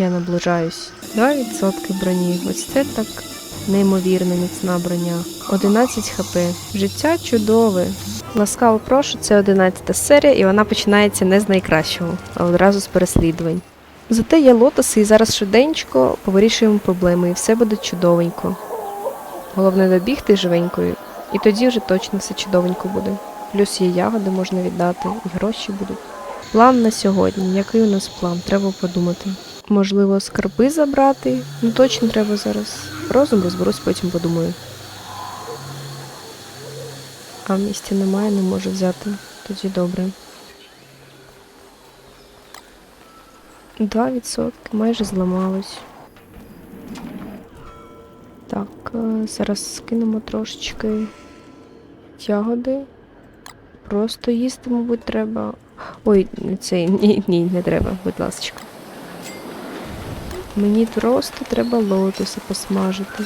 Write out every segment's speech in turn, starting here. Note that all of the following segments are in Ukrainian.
Я наближаюсь. 2% броні. Ось це так неймовірно міцна броня. 11 хп. Життя чудове. Ласкаво прошу, це 11 серія, і вона починається не з найкращого, а одразу з переслідувань. Зате є лотоси, і зараз швиденько повирішуємо проблеми, і все буде чудовенько. Головне добігти живенькою, і тоді вже точно все чудовенько буде. Плюс є ягоди можна віддати, і гроші будуть. План на сьогодні. Який у нас план? Треба подумати. Можливо, скарби забрати? Ну точно треба зараз. Розум розберусь, потім подумаю. А в місті немає, не можу взяти. Тоді добре. 2% майже зламалось. Так, е, зараз скинемо трошечки ягоди. Просто їсти, мабуть, треба. Ой, цей, ні, ні, не треба, будь ласка. Мені просто треба лотоси посмажити.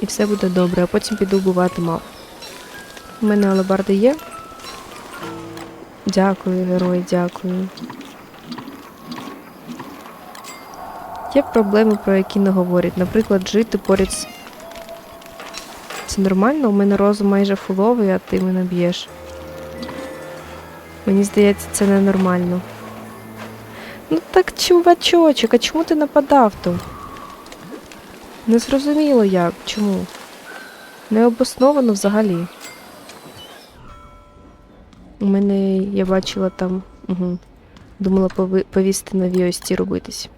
І все буде добре, а потім піду вбивати мав. У мене алебарди є. Дякую, герой, дякую. Є проблеми, про які не говорять. Наприклад, жити поряд з. Це нормально? У мене розум майже фуловий, а ти мене б'єш. Мені здається, це ненормально. Ну так чувачочок, а чому ти нападав то? Не зрозуміло як, чому? Необосновано взагалі. У мене я бачила там. Угу. Думала повісти нові ось ці робитись.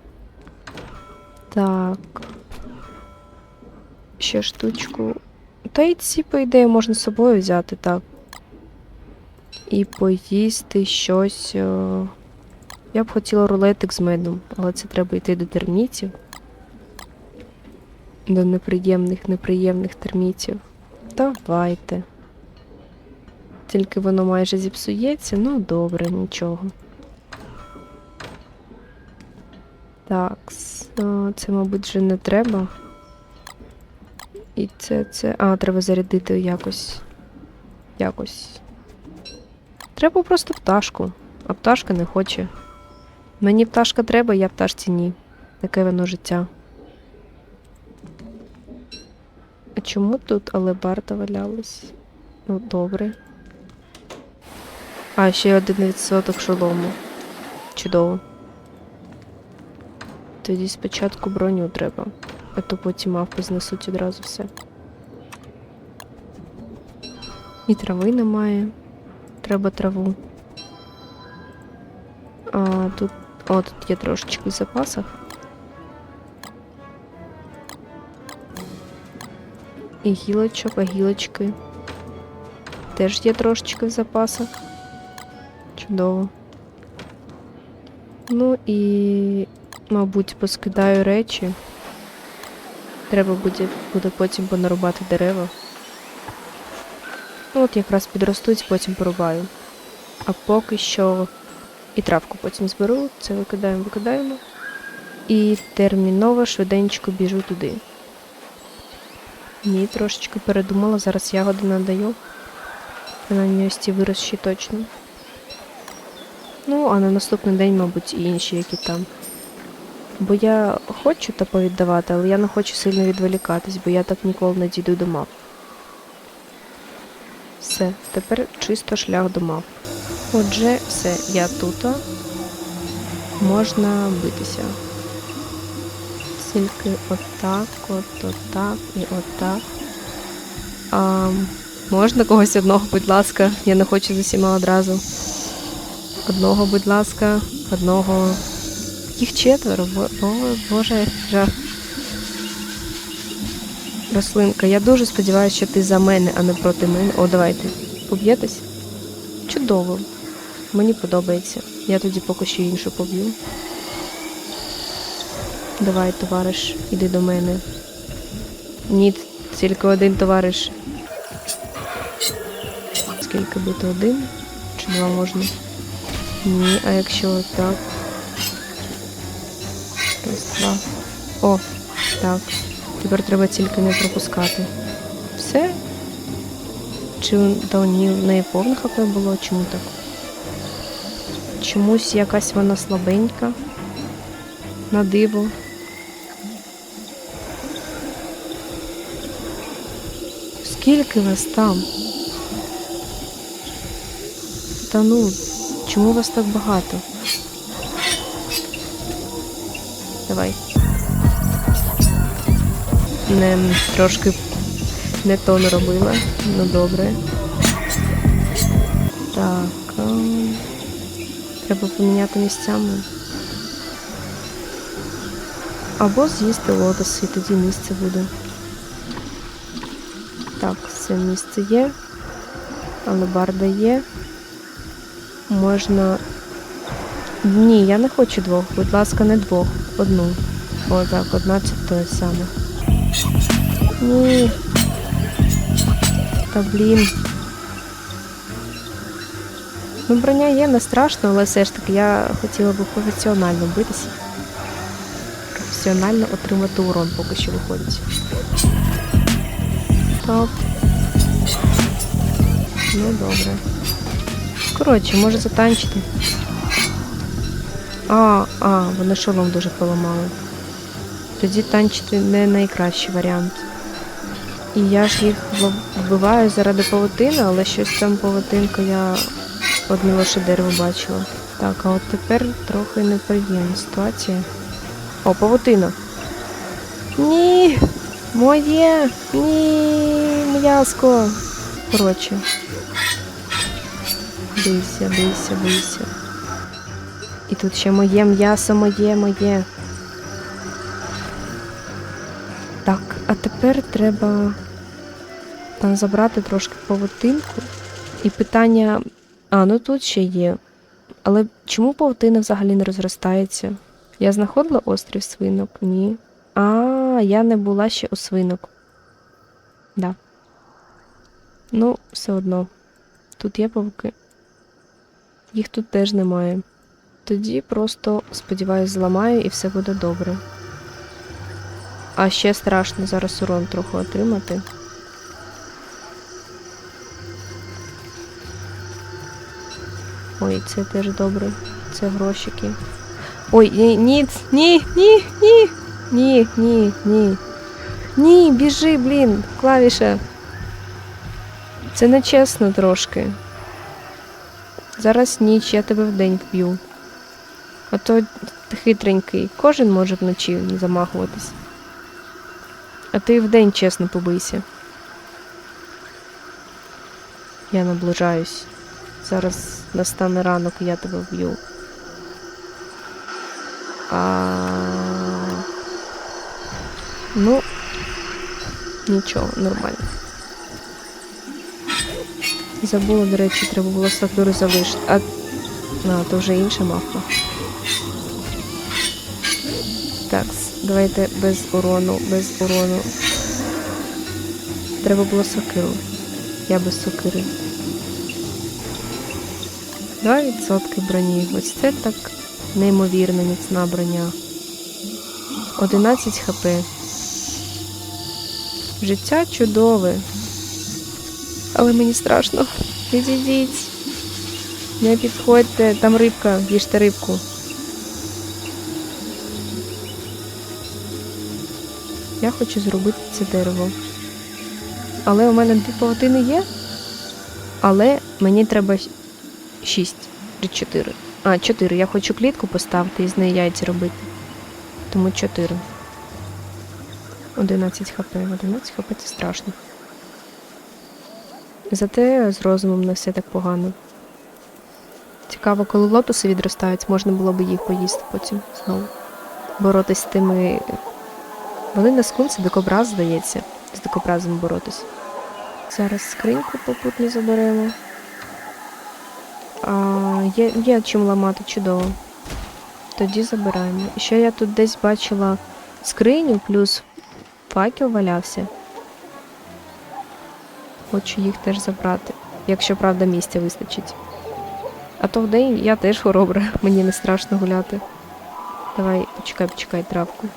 Так. Ще штучку. Та й ці, по ідеї, можна з собою взяти, так. І поїсти щось. е, Я б хотіла рулетик з медом, але це треба йти до термітів. До неприємних, неприємних термітів. Давайте. Тільки воно майже зіпсується, ну добре, нічого. Так, це, мабуть, вже не треба. І це, це. А, треба зарядити якось. Якось. Треба просто пташку, а пташка не хоче. Мені пташка треба, я пташці ні. Таке воно життя. А чому тут алебарда валялась? Ну, добре. А, ще один відсоток шолому. Чудово. Тоді спочатку броню треба, а то потім мавпи знесуть одразу все. І трави немає. Треба траву. А, тут. О, тут є трошечки в запасах. І гілочок, а гілочки. Теж є трошечки в запасах. Чудово. Ну і, мабуть, поскидаю речі. Треба буде, буде потім понарубати дерева. Ну, от якраз підростуть, потім порубаю. А поки що і травку потім зберу, це викидаємо, викидаємо. І терміново швиденько біжу туди. Ні, трошечки передумала, зараз ягоди надаю. Принаймні ось ці вирощі точно. Ну, а на наступний день, мабуть, і інші, які там. Бо я хочу та повіддавати, але я не хочу сильно відволікатись, бо я так ніколи не дійду до мап. Все, тепер чисто шлях до мап. Отже, все, я тут. Можна битися. Тільки отак, от отак і отак. А, можна когось одного, будь ласка. Я не хочу з усіма одразу. Одного, будь ласка, одного. Їх четверо, бо, боже, жах. Рослинка, я дуже сподіваюся, що ти за мене, а не проти мене. О, давайте. Поб'єтесь? Чудово. Мені подобається. Я тоді поки що іншу поб'ю. Давай, товариш, іди до мене. Ні, тільки один товариш. Скільки бути один? Чи два можна? Ні, а якщо так. Два. О, так. Тепер треба тільки не пропускати. Все? Чи та у неї в неї повне хп було? Чому так? Чомусь якась вона слабенька. На диво. Скільки вас там? Та ну, чому вас так багато? Давай. Не трошки не то не робила. Ну добре. Так. Треба поміняти місцями. Або з'їсти лотос, і тоді місце буде. Так, все місце є. Алебарда є. Можна. Ні, я не хочу двох. Будь ласка, не двох. Одну. О, так, одна це те саме. Ні. Та блін. Ну, броня є, не страшно, але все ж таки я хотіла би професіонально битися. Професіонально отримати урон поки що виходить. Так. Ну, добре. Коротше, може затанчити. А, а, вони шолом дуже поламали. Тоді танчити не найкращий варіант. І я ж їх вбиваю заради павутини, але щось там павутинка я одне лише бачила. Так, а от тепер трохи неприємна ситуація. О, павутина. Ні! Моє! Ні, м'яско. Коротше. Бийся, бийся, бийся. І тут ще моє м'ясо, моє, моє. Так, а тепер треба там забрати трошки павутинку. І питання. А, ну тут ще є. Але чому павутина взагалі не розростається? Я знаходила острів свинок? Ні. А, я не була ще у свинок. Да. Ну, все одно. Тут є павуки. Їх тут теж немає. Тоді просто, сподіваюсь, зламаю і все буде добре. А ще страшно зараз урон трохи отримати. Ой, це теж добре. Це грошики. Ой, е, ні, ні, ні, ні. Ні, ні, ні. Ні, біжи, блін, клавіша. Це не чесно трошки. Зараз ніч, я тебе вдень вб'ю. А то хитренький. Кожен може вночі замахуватись. А ти вдень чесно побийся. Я наближаюсь. Зараз настане ранок, я тебе вб'ю. А... Ну, нічого, нормально. Забула, до речі, треба було сакуру залишити. А, а то вже інша мавпа. Так, давайте без урону, без урону. Треба було сокиру. Я без сокири. 2% броні. Ось це так неймовірно міцна броня. 11 хп. Життя чудове. Але мені страшно. Відійдіть. Не підходьте, там рибка, їжте рибку. Я хочу зробити це дерево. Але у мене дві павутини є. Але мені треба 6 чи 4. А, 4. Я хочу клітку поставити і з неї яйця робити. Тому 4. 11 хп. 11 хп це страшно. Зате з розумом не все так погано. Цікаво, коли лотоси відростають, можна було б їх поїсти потім знову. Боротись з тими. Вони на скунці дикобраз, здається. З дикобразом боротись. Зараз скриньку попутно заберемо. А, є, є чим ламати чудово. Тоді забираємо. Ще я тут десь бачила скриню, плюс факел валявся. Хочу їх теж забрати, якщо правда місця вистачить. А то вдень я теж хоробра, мені не страшно гуляти. Давай, почекай, почекай травку.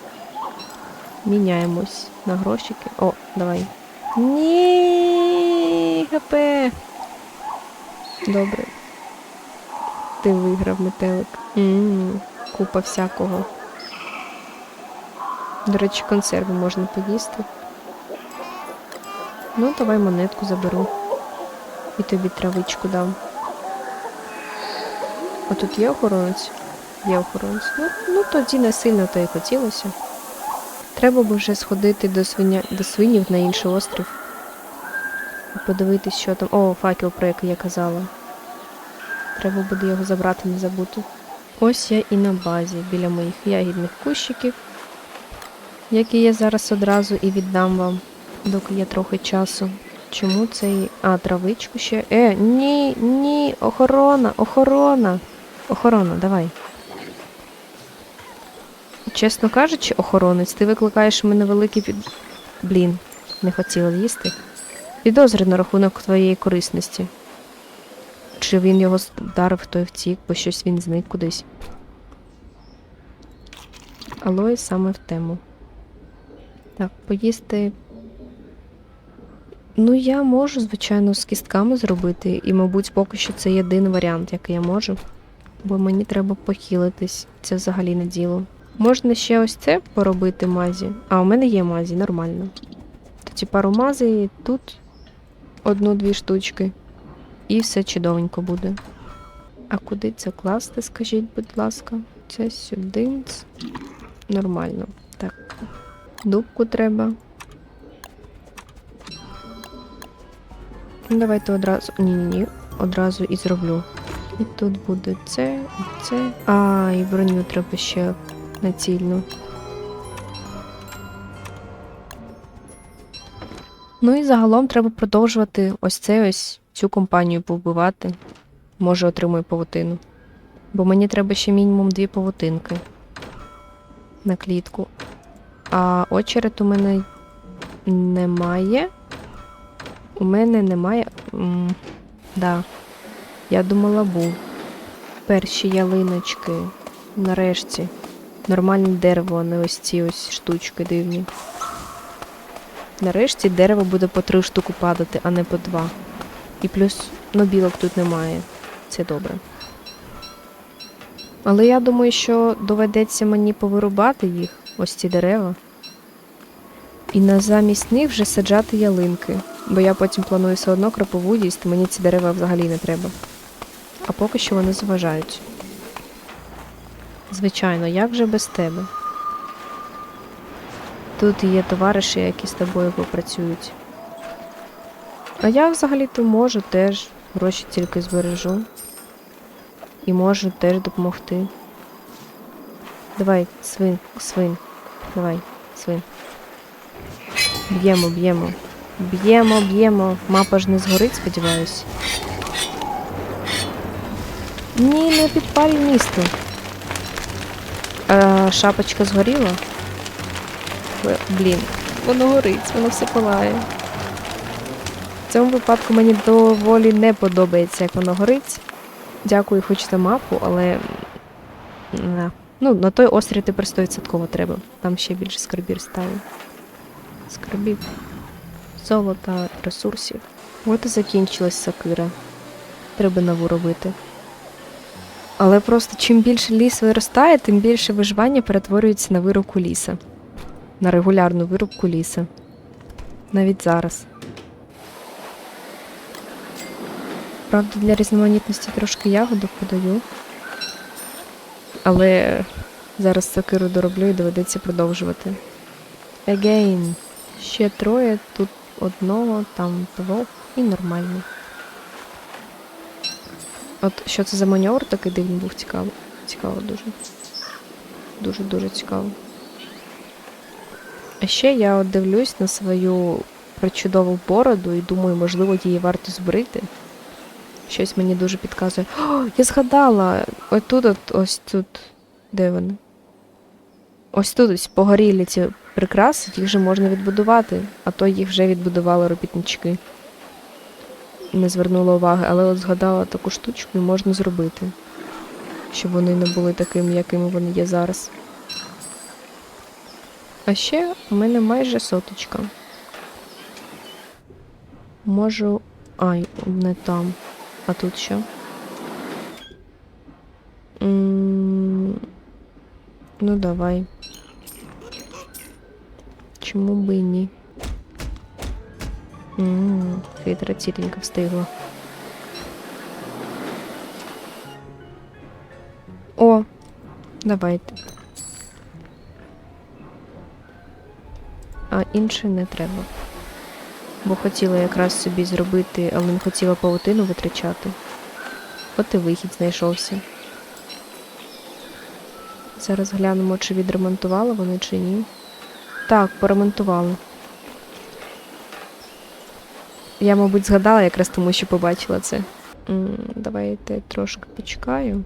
Міняємось на грошики. О, давай. Ні, ГП. Добре. Ти виграв метелик. м купа всякого. До речі, консерви можна поїсти. Ну, давай монетку заберу. І тобі травичку дам. А тут є охоронець? Є охоронець. Ну, ну тоді не сильно то й хотілося. Треба б вже сходити до, свиня... до свинів на інший острів. І подивитись, що там. О, факел, про який я казала. Треба буде його забрати, не забути. Ось я і на базі біля моїх ягідних кущиків, які я зараз одразу і віддам вам, доки є трохи часу. Чому цей. А, травичку ще. Е, ні, ні, охорона, охорона. Охорона, давай. Чесно кажучи, охоронець, ти викликаєш мене великий під. Блін, не хотіла їсти. Підозри на рахунок твоєї корисності. Чи він його вдарив, той втік, бо щось він зник кудись. Алої саме в тему. Так, поїсти. Ну, я можу, звичайно, з кістками зробити, і, мабуть, поки що це єдиний варіант, який я можу. Бо мені треба похилитись. Це взагалі не діло. Можна ще ось це поробити мазі. А, у мене є мазі, нормально. Тоді пару мази і тут одну-дві штучки. І все чудовенько буде. А куди це класти, скажіть, будь ласка? Це сюди. Нормально. Так. Дубку треба. Ну, Давайте одразу. Ні-ні-ні. Одразу і зроблю. І тут буде це, і це. А, і броню треба ще націльну. Ну і загалом треба продовжувати ось це ось цю компанію повбивати. Може, отримую павутину. Бо мені треба ще мінімум дві павутинки на клітку. А очерет у мене немає. У мене немає. М, да. Я думала, був. Перші ялиночки. Нарешті. Нормальне дерево, а не ось ці ось штучки дивні. Нарешті дерево буде по три штуки падати, а не по два. І плюс ну, білок тут немає. Це добре. Але я думаю, що доведеться мені повирубати їх, ось ці дерева. І на замість них вже саджати ялинки. Бо я потім планую все одно крапову їсти, мені ці дерева взагалі не треба. А поки що вони заважають. Звичайно, як же без тебе? Тут є товариші, які з тобою попрацюють. А я взагалі-то можу теж гроші тільки збережу. І можу теж допомогти. Давай, свин, свин. Давай, свин. Б'ємо, б'ємо. Б'ємо, б'ємо. Мапа ж не згорить, сподіваюсь. Ні, не підпаль місто. А, шапочка згоріла? Блін, воно горить, воно все палає. В цьому випадку мені доволі не подобається, як воно горить. Дякую, хоч за мапу, але. не. Ну, на той острів тепер 100% треба. Там ще більше скарбів стало. Скарбів. Золота, ресурсів. От і закінчилась сакира. Треба нову робити. Але просто чим більше ліс виростає, тим більше виживання перетворюється на вирубку ліса. На регулярну вирубку ліса. Навіть зараз. Правда, для різноманітності трошки ягодок подаю. Але зараз сокиру дороблю і доведеться продовжувати. Again. Ще троє, тут одного, там двох і нормально. От що це за маневр такий дивний був цікаво. Цікаво дуже. Дуже-дуже цікаво. А ще я от дивлюсь на свою причудову бороду і думаю, можливо, її варто збрити. Щось мені дуже підказує. О, я згадала! Ось тут, от, ось тут. Де вони? Ось тут ось погорілі ці прикраси, їх же можна відбудувати, а то їх вже відбудували робітнички. Не звернула уваги, але от згадала таку штучку і можна зробити. Щоб вони не були такими, якими вони є зараз. А ще у мене майже соточка. Можу. Ай, не там. А тут що? М, Ну, давай. чому би і ні? Ммм, хитра тітенька встигла. О, давайте. А інше не треба. Бо хотіла якраз собі зробити, але не хотіла павутину витрачати. От і вихід знайшовся. Зараз глянемо, чи відремонтували вони, чи ні. Так, поремонтували. Я, мабуть, згадала якраз тому, що побачила це. Давайте трошки почекаю.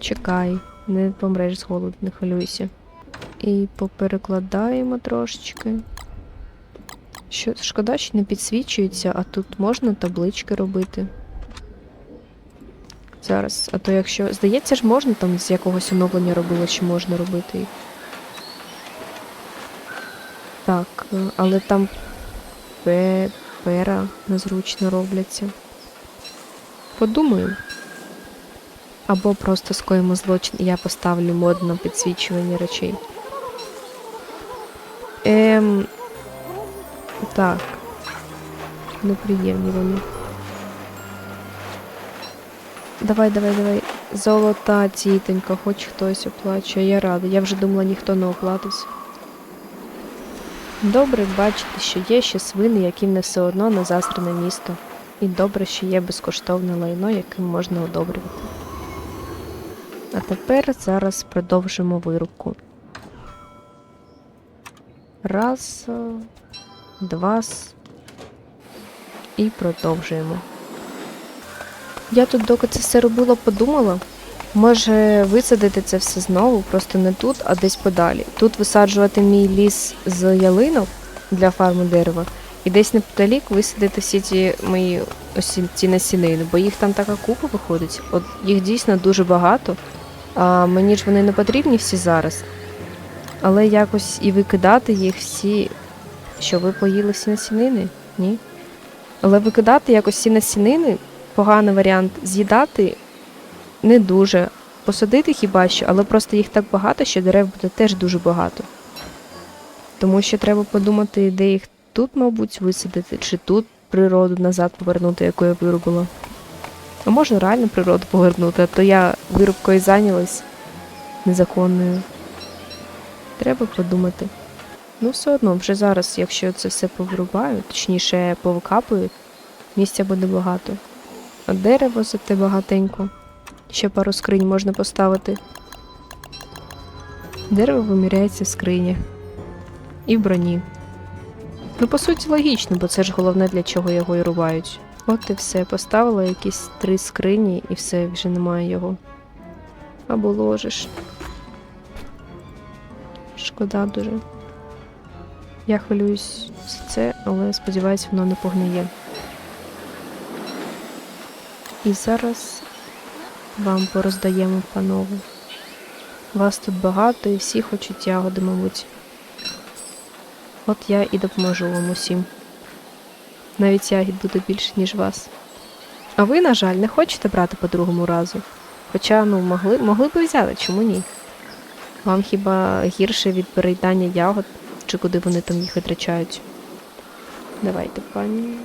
Чекай, не помреш з голоду, не хвилюйся. І поперекладаємо трошечки. Що, шкода, що не підсвічується, а тут можна таблички робити. Зараз, а то якщо. Здається ж, можна там з якогось оновлення робило, чи можна робити. Так, е, але там пе- пера незручно робляться. Подумаю. Або просто скоїмо злочин, і я поставлю мод на підсвічування речей. Ем. Так. Неприємні вони. Давай, давай, давай. Золота тітенька, хоч хтось оплачує. Я рада. Я вже думала, ніхто не оплатився. Добре бачити, що є ще свини, яким не все одно на застрене місто. І добре, що є безкоштовне лайно, яким можна одобрювати. А тепер зараз продовжимо вирубку. Раз, е, два с- і продовжуємо. Я тут, доки це все робила, подумала. Може висадити це все знову, просто не тут, а десь подалі. Тут висаджувати мій ліс з ялинок для фарми дерева, і десь неподалік висадити всі ці мої ось ці насінини, бо їх там така купа виходить. От їх дійсно дуже багато. А мені ж вони не потрібні всі зараз. Але якось і викидати їх всі. Що ви поїли всі насінини? Ні. Але викидати якось всі насінини поганий варіант. З'їдати не дуже. Посадити хіба що, але просто їх так багато, що дерев буде теж дуже багато. Тому що треба подумати, де їх тут, мабуть, висадити, чи тут природу назад повернути, яку я виробила. А можна реально природу повернути, а то я вирубкою зайнялась незаконною. Треба подумати. Ну, все одно, вже зараз, якщо це все повирубаю, точніше повикапую, місця буде багато. А дерево зате багатенько. Ще пару скринь можна поставити. Дерево виміряється в скрині. І в броні. Ну, по суті, логічно, бо це ж головне, для чого його і рубають. От і все. Поставила якісь три скрині і все, вже немає його. Або ложиш. Шкода дуже. Я хвилююсь за це, але сподіваюся, воно не погниє. І зараз вам пороздаємо, панове. Вас тут багато і всі хочуть ягоди, мабуть. От я і допоможу вам усім. Навіть ягід буде більше, ніж вас. А ви, на жаль, не хочете брати по другому разу. Хоча, ну, могли, могли б взяти, чому ні? Вам хіба гірше від переїдання ягод, чи куди вони там їх витрачають? Давайте, пані.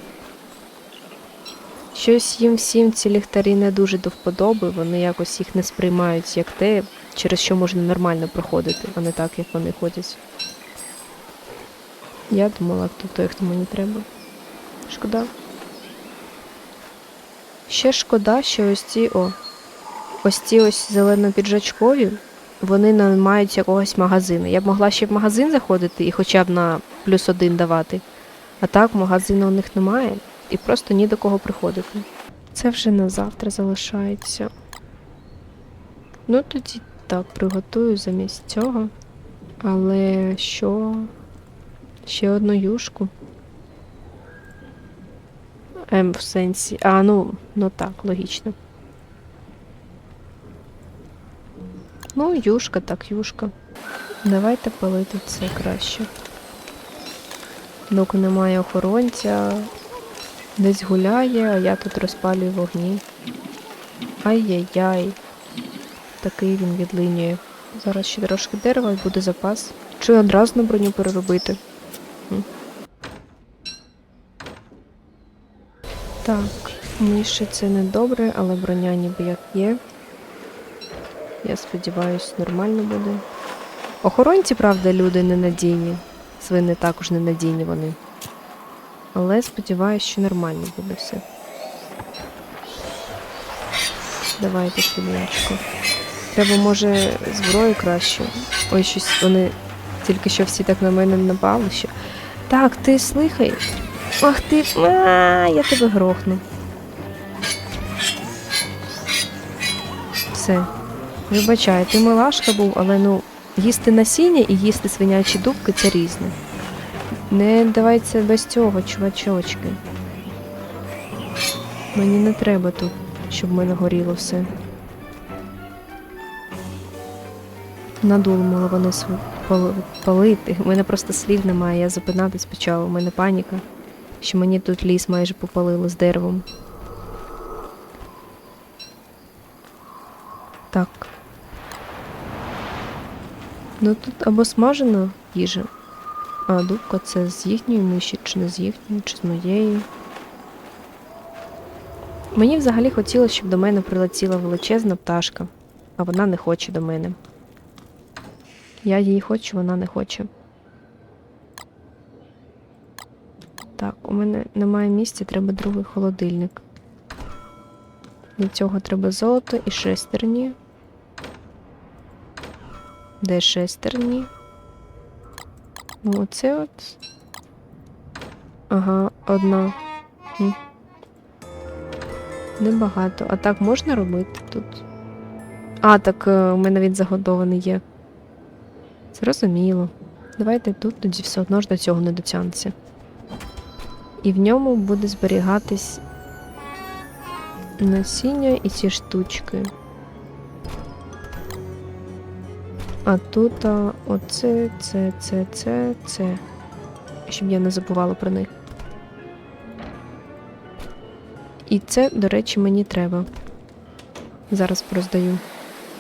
Щось їм всім ці ліхтарі не дуже до вподоби, вони якось їх не сприймають як те, через що можна нормально проходити, а не так, як вони ходять. Я думала, хто той, хто мені треба. Шкода. Ще шкода, що ось ці о. Ось ці ось зелено-піджачкові, вони не мають якогось магазину. Я б могла ще в магазин заходити і хоча б на плюс один давати. А так магазину у них немає і просто ні до кого приходити. Це вже на завтра залишається. Ну тоді так, приготую замість цього. Але що? Ще одну юшку. Ем, в сенсі. А, ну, ну так, логічно. Ну, юшка, так, юшка. Давайте палити це краще. Доки немає охоронця, десь гуляє, а я тут розпалюю вогні. Ай-яй-яй. Такий він відлинює. Зараз ще трошки дерева і буде запас. Чи одразу на броню переробити? Так, миші це не добре, але броня ніби як є. Я сподіваюся, нормально буде. Охоронці, правда, люди ненадійні. Свини також ненадійні вони. Але сподіваюся, що нормально буде все. Давайте хвилиночку. Треба, може, зброю краще. Ой, щось вони тільки що всі так на мене напали ще. Так, ти слухай. Ах ти. А, я тебе грохну. Все. Вибачай, ти милашка був, але ну, їсти насіння і їсти свинячі дубки це різне. Не давайте без цього, чувачочки. Мені не треба тут, щоб в мене горіло все. Надумали вони палити. У мене просто слів немає, я запинатись почала, у мене паніка, що мені тут ліс майже попалило з деревом. Так. Ну тут або смажена їжа, а дубка це з їхньої миші, чи не з їхньої, чи з моєї. Мені взагалі хотілося, щоб до мене прилетіла величезна пташка, а вона не хоче до мене. Я її хочу, вона не хоче. Так, у мене немає місця, треба другий холодильник. Для цього треба золото і шестерні. Де шестерні? Оце от. Ага, одна. Небагато. А так можна робити тут? А, так е, у мене він заготований є. Зрозуміло. Давайте тут тоді все одно ж до цього не дотягнеться. І в ньому буде зберігатись насіння і ці штучки. А тут а, оце, це, це, це, це. Щоб я не забувала про них. І це, до речі, мені треба. Зараз проздаю.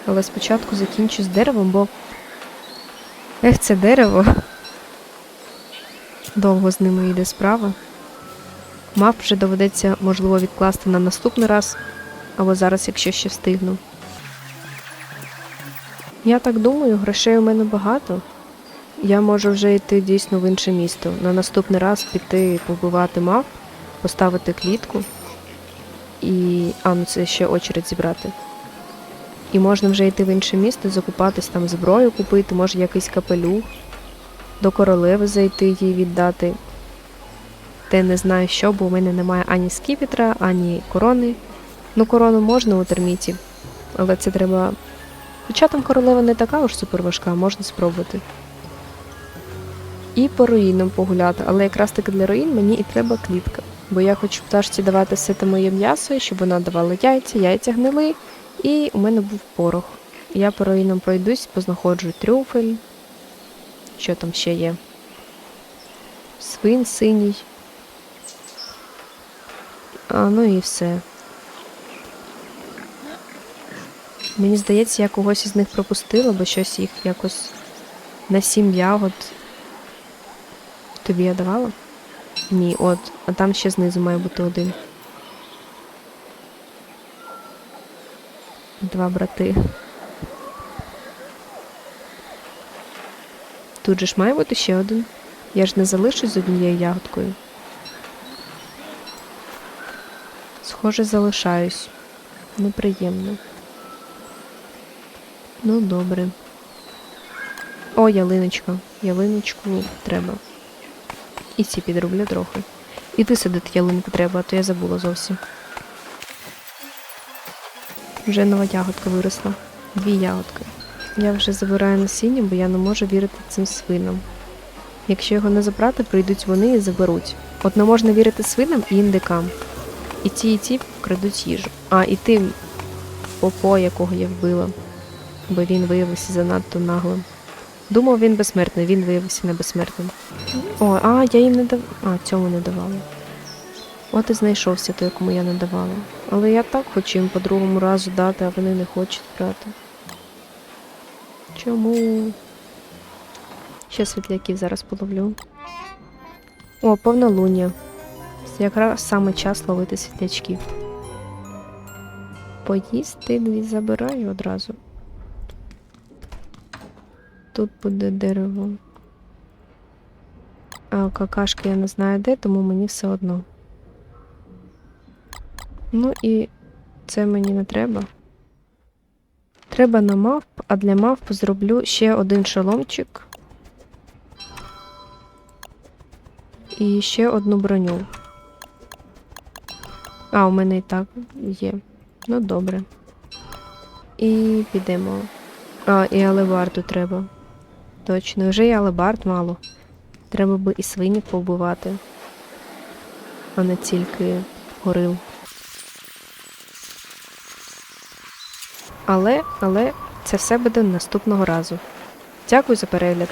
Але спочатку закінчу з деревом, бо. Ех, це дерево. Довго з ними йде справа. Мав вже доведеться, можливо, відкласти на наступний раз, або зараз, якщо ще встигну. Я так думаю, грошей у мене багато. Я можу вже йти дійсно в інше місто. На наступний раз піти побивати мав, поставити клітку і. А, ну це ще очередь зібрати. І можна вже йти в інше місто, закупатись там зброю купити, може якийсь капелюх, до королеви зайти їй віддати. Те не знаю що, бо у мене немає ані скіпітра, ані корони. Ну, корону можна у терміті, але це треба. Хоча там королева не така уж суперважка, можна спробувати. І по руїнам погуляти, але якраз таки для руїн мені і треба клітка. Бо я хочу пташці давати все те моє м'ясо, щоб вона давала яйця, яйця гнили, і у мене був порох. Я по руїнам пройдусь, познаходжу трюфель. Що там ще є? Свин синій. А, ну і все. Мені здається, я когось із них пропустила, бо щось їх якось на сім ягод. Тобі я давала? Ні, от, а там ще знизу має бути один. Два брати. Тут же ж має бути ще один. Я ж не залишусь з однією ягодкою. Схоже, залишаюсь. Неприємно. Ну, добре. О, ялиночка. Ялиночку треба. І ці підроблю трохи. І висадити ялинку треба, а то я забула зовсім. Вже нова ягодка виросла. Дві ягодки. Я вже забираю насіння, бо я не можу вірити цим свинам. Якщо його не забрати, прийдуть вони і заберуть. От не можна вірити свинам і індикам. І ті, і ті крадуть їжу. А, і тим попо, якого я вбила, бо він виявився занадто наглим. Думав, він безсмертний, він виявився не безсмертним. О, а, я їм не дав. А, цьому не давала. От і знайшовся той, кому я не давала. Але я так хочу їм по другому разу дати, а вони не хочуть брати. Чому? Ще світляків зараз половлю. О, повнолуння. Якраз саме час ловити світлячків. Поїсти забираю одразу. Тут буде дерево. А какашки я не знаю де, тому мені все одно. Ну і це мені не треба. Треба на мавп, а для мавп зроблю ще один шоломчик. І ще одну броню. А, у мене і так є. Ну, добре. І підемо. А, і алебарду треба. Точно, вже й алебард мало. Треба би і свині повбивати, а не тільки горил. Але, але це все буде наступного разу. Дякую за перегляд.